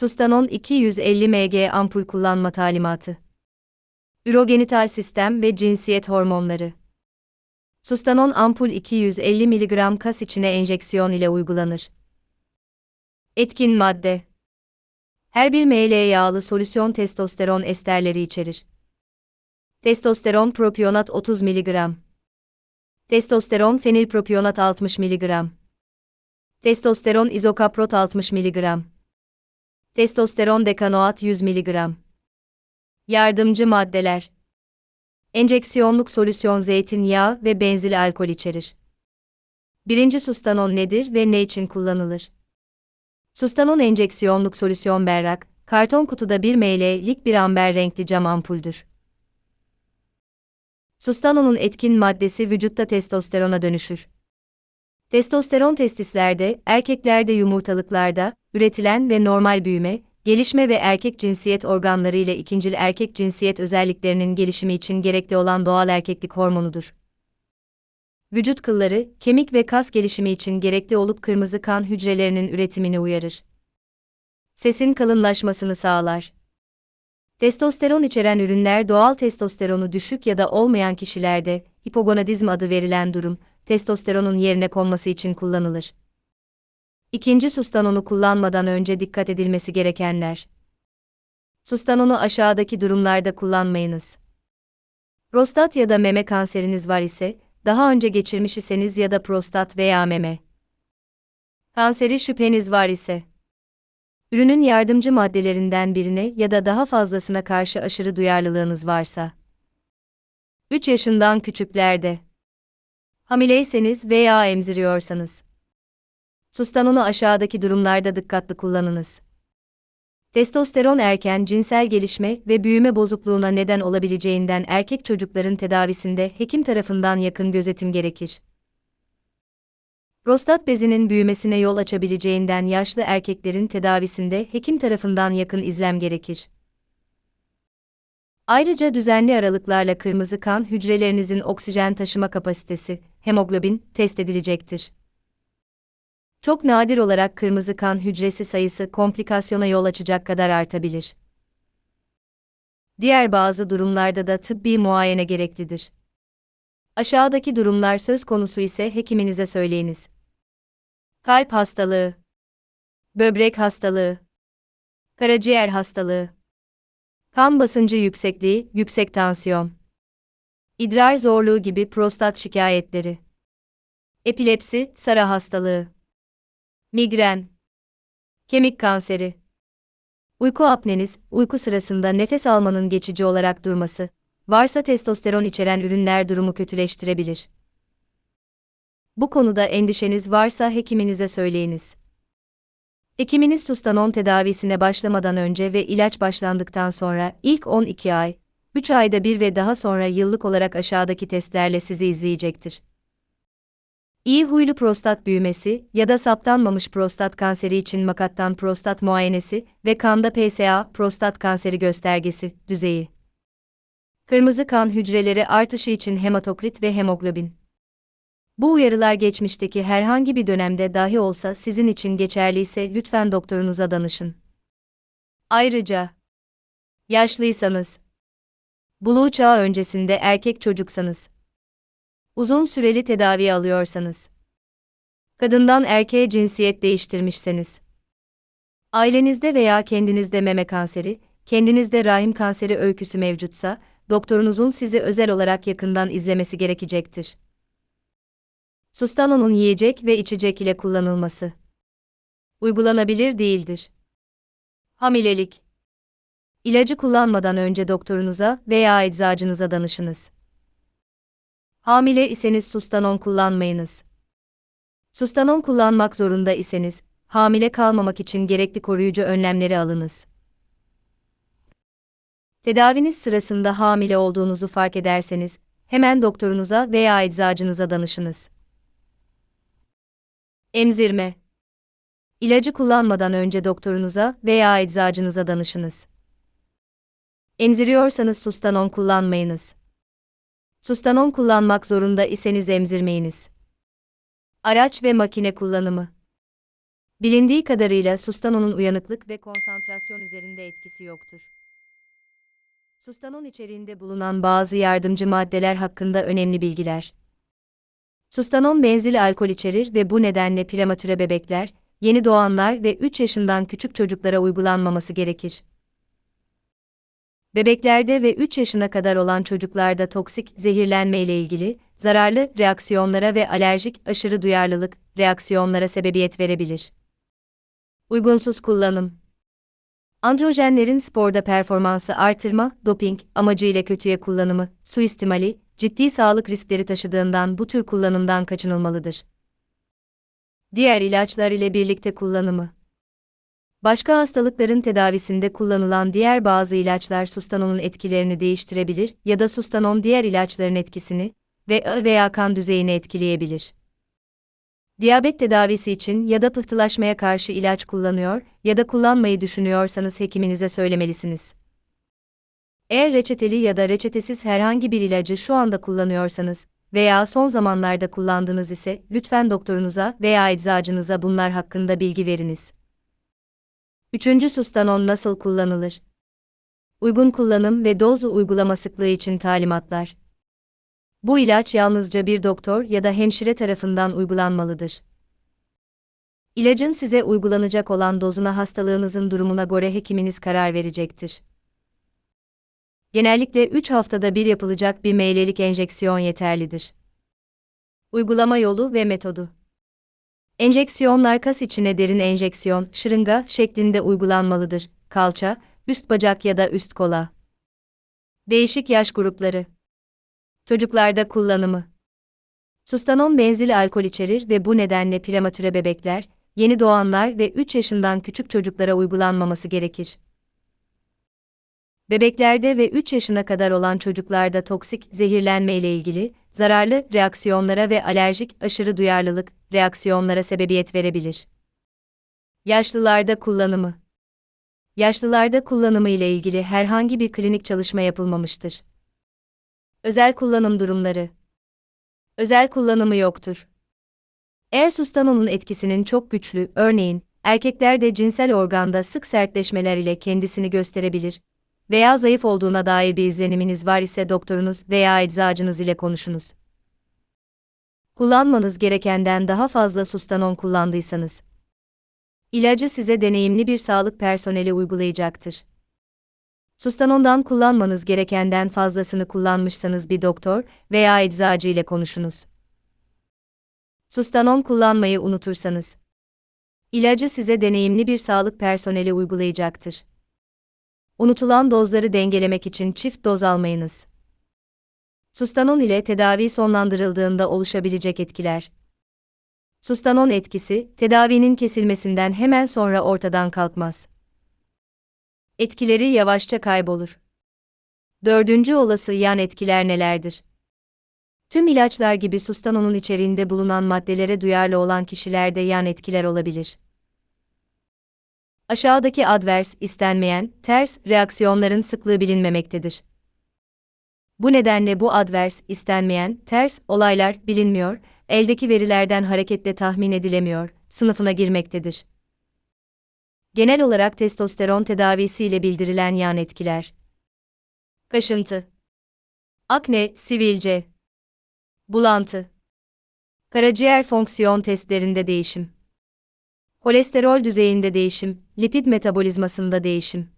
Sustanon 250 mg ampul kullanma talimatı. Ürogenital sistem ve cinsiyet hormonları. Sustanon ampul 250 mg kas içine enjeksiyon ile uygulanır. Etkin madde. Her bir ml yağlı solüsyon testosteron esterleri içerir. Testosteron propionat 30 mg. Testosteron fenilpropionat 60 mg. Testosteron izokaprot 60 mg. Testosteron dekanoat 100 mg. Yardımcı maddeler. Enjeksiyonluk solüsyon zeytinyağı ve benzil alkol içerir. Birinci sustanon nedir ve ne için kullanılır? Sustanon enjeksiyonluk solüsyon berrak, karton kutuda 1 ml'lik bir amber renkli cam ampuldür. Sustanonun etkin maddesi vücutta testosterona dönüşür. Testosteron testislerde, erkeklerde yumurtalıklarda, üretilen ve normal büyüme, gelişme ve erkek cinsiyet organları ile ikincil erkek cinsiyet özelliklerinin gelişimi için gerekli olan doğal erkeklik hormonudur. Vücut kılları, kemik ve kas gelişimi için gerekli olup kırmızı kan hücrelerinin üretimini uyarır. Sesin kalınlaşmasını sağlar. Testosteron içeren ürünler doğal testosteronu düşük ya da olmayan kişilerde, hipogonadizm adı verilen durum, testosteronun yerine konması için kullanılır. İkinci sustanonu kullanmadan önce dikkat edilmesi gerekenler. Sustanonu aşağıdaki durumlarda kullanmayınız. Prostat ya da meme kanseriniz var ise, daha önce geçirmiş iseniz ya da prostat veya meme kanseri şüpheniz var ise, ürünün yardımcı maddelerinden birine ya da daha fazlasına karşı aşırı duyarlılığınız varsa, 3 yaşından küçüklerde, hamileyseniz veya emziriyorsanız, sustanonu aşağıdaki durumlarda dikkatli kullanınız. Testosteron erken cinsel gelişme ve büyüme bozukluğuna neden olabileceğinden erkek çocukların tedavisinde hekim tarafından yakın gözetim gerekir. Prostat bezinin büyümesine yol açabileceğinden yaşlı erkeklerin tedavisinde hekim tarafından yakın izlem gerekir. Ayrıca düzenli aralıklarla kırmızı kan hücrelerinizin oksijen taşıma kapasitesi, hemoglobin, test edilecektir. Çok nadir olarak kırmızı kan hücresi sayısı komplikasyona yol açacak kadar artabilir. Diğer bazı durumlarda da tıbbi muayene gereklidir. Aşağıdaki durumlar söz konusu ise hekiminize söyleyiniz. Kalp hastalığı, böbrek hastalığı, karaciğer hastalığı, kan basıncı yüksekliği, yüksek tansiyon, idrar zorluğu gibi prostat şikayetleri, epilepsi, sara hastalığı, migren, kemik kanseri, uyku apneniz, uyku sırasında nefes almanın geçici olarak durması, varsa testosteron içeren ürünler durumu kötüleştirebilir. Bu konuda endişeniz varsa hekiminize söyleyiniz. Hekiminiz sustanon tedavisine başlamadan önce ve ilaç başlandıktan sonra ilk 12 ay, 3 ayda bir ve daha sonra yıllık olarak aşağıdaki testlerle sizi izleyecektir. İyi huylu prostat büyümesi ya da saptanmamış prostat kanseri için makattan prostat muayenesi ve kanda PSA prostat kanseri göstergesi düzeyi. Kırmızı kan hücreleri artışı için hematokrit ve hemoglobin. Bu uyarılar geçmişteki herhangi bir dönemde dahi olsa sizin için geçerliyse lütfen doktorunuza danışın. Ayrıca, yaşlıysanız, buluğ çağı öncesinde erkek çocuksanız, uzun süreli tedavi alıyorsanız, kadından erkeğe cinsiyet değiştirmişseniz, ailenizde veya kendinizde meme kanseri, kendinizde rahim kanseri öyküsü mevcutsa, doktorunuzun sizi özel olarak yakından izlemesi gerekecektir. Sustanonun yiyecek ve içecek ile kullanılması uygulanabilir değildir. Hamilelik İlacı kullanmadan önce doktorunuza veya eczacınıza danışınız. Hamile iseniz sustanon kullanmayınız. Sustanon kullanmak zorunda iseniz, hamile kalmamak için gerekli koruyucu önlemleri alınız. Tedaviniz sırasında hamile olduğunuzu fark ederseniz, hemen doktorunuza veya eczacınıza danışınız. Emzirme İlacı kullanmadan önce doktorunuza veya eczacınıza danışınız. Emziriyorsanız sustanon kullanmayınız. Sustanon kullanmak zorunda iseniz emzirmeyiniz. Araç ve makine kullanımı Bilindiği kadarıyla sustanonun uyanıklık ve konsantrasyon üzerinde etkisi yoktur. Sustanon içeriğinde bulunan bazı yardımcı maddeler hakkında önemli bilgiler. Sustanon benzili alkol içerir ve bu nedenle prematüre bebekler, yeni doğanlar ve 3 yaşından küçük çocuklara uygulanmaması gerekir. Bebeklerde ve 3 yaşına kadar olan çocuklarda toksik zehirlenme ile ilgili zararlı reaksiyonlara ve alerjik aşırı duyarlılık reaksiyonlara sebebiyet verebilir. Uygunsuz kullanım Androjenlerin sporda performansı artırma, doping amacıyla kötüye kullanımı, suistimali, ciddi sağlık riskleri taşıdığından bu tür kullanımdan kaçınılmalıdır. Diğer ilaçlar ile birlikte kullanımı Başka hastalıkların tedavisinde kullanılan diğer bazı ilaçlar sustanonun etkilerini değiştirebilir ya da sustanon diğer ilaçların etkisini ve veya kan düzeyini etkileyebilir. Diyabet tedavisi için ya da pıhtılaşmaya karşı ilaç kullanıyor ya da kullanmayı düşünüyorsanız hekiminize söylemelisiniz. Eğer reçeteli ya da reçetesiz herhangi bir ilacı şu anda kullanıyorsanız veya son zamanlarda kullandınız ise lütfen doktorunuza veya eczacınıza bunlar hakkında bilgi veriniz. Üçüncü sustanon nasıl kullanılır? Uygun kullanım ve doz uygulama sıklığı için talimatlar. Bu ilaç yalnızca bir doktor ya da hemşire tarafından uygulanmalıdır. İlacın size uygulanacak olan dozuna hastalığınızın durumuna göre hekiminiz karar verecektir. Genellikle 3 haftada bir yapılacak bir meylelik enjeksiyon yeterlidir. Uygulama yolu ve metodu Enjeksiyonlar kas içine derin enjeksiyon, şırınga şeklinde uygulanmalıdır. Kalça, üst bacak ya da üst kola. Değişik yaş grupları. Çocuklarda kullanımı. Sustanon benzili alkol içerir ve bu nedenle prematüre bebekler, yeni doğanlar ve 3 yaşından küçük çocuklara uygulanmaması gerekir. Bebeklerde ve 3 yaşına kadar olan çocuklarda toksik zehirlenme ile ilgili zararlı reaksiyonlara ve alerjik aşırı duyarlılık reaksiyonlara sebebiyet verebilir. Yaşlılarda kullanımı Yaşlılarda kullanımı ile ilgili herhangi bir klinik çalışma yapılmamıştır. Özel kullanım durumları Özel kullanımı yoktur. Eğer sustanonun etkisinin çok güçlü, örneğin, erkeklerde cinsel organda sık sertleşmeler ile kendisini gösterebilir veya zayıf olduğuna dair bir izleniminiz var ise doktorunuz veya eczacınız ile konuşunuz. Kullanmanız gerekenden daha fazla sustanon kullandıysanız, ilacı size deneyimli bir sağlık personeli uygulayacaktır. Sustanondan kullanmanız gerekenden fazlasını kullanmışsanız bir doktor veya eczacı ile konuşunuz. Sustanon kullanmayı unutursanız, ilacı size deneyimli bir sağlık personeli uygulayacaktır. Unutulan dozları dengelemek için çift doz almayınız. Sustanon ile tedavi sonlandırıldığında oluşabilecek etkiler. Sustanon etkisi, tedavinin kesilmesinden hemen sonra ortadan kalkmaz. Etkileri yavaşça kaybolur. Dördüncü olası yan etkiler nelerdir? Tüm ilaçlar gibi sustanonun içeriğinde bulunan maddelere duyarlı olan kişilerde yan etkiler olabilir. Aşağıdaki advers, istenmeyen, ters reaksiyonların sıklığı bilinmemektedir. Bu nedenle bu advers, istenmeyen, ters olaylar bilinmiyor, eldeki verilerden hareketle tahmin edilemiyor, sınıfına girmektedir. Genel olarak testosteron tedavisiyle bildirilen yan etkiler. Kaşıntı. Akne, sivilce. Bulantı. Karaciğer fonksiyon testlerinde değişim. Kolesterol düzeyinde değişim, lipid metabolizmasında değişim.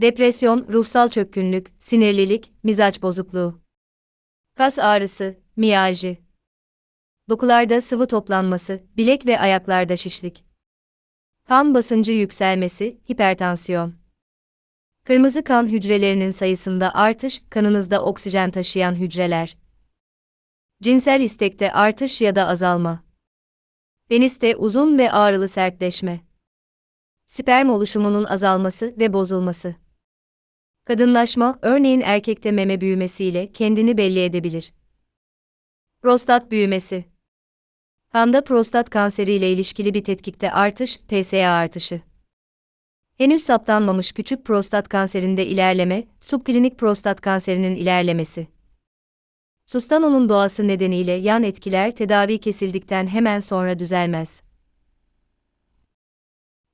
Depresyon, ruhsal çökkünlük, sinirlilik, mizaç bozukluğu. Kas ağrısı, miyajı. Dokularda sıvı toplanması, bilek ve ayaklarda şişlik. Kan basıncı yükselmesi, hipertansiyon. Kırmızı kan hücrelerinin sayısında artış, kanınızda oksijen taşıyan hücreler. Cinsel istekte artış ya da azalma. Peniste uzun ve ağrılı sertleşme. Sperm oluşumunun azalması ve bozulması. Kadınlaşma, örneğin erkekte meme büyümesiyle kendini belli edebilir. Prostat büyümesi. Kanda prostat kanseri ile ilişkili bir tetkikte artış, PSA artışı. Henüz saptanmamış küçük prostat kanserinde ilerleme, subklinik prostat kanserinin ilerlemesi. Sustanonun doğası nedeniyle yan etkiler tedavi kesildikten hemen sonra düzelmez.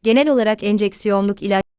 Genel olarak enjeksiyonluk ilaç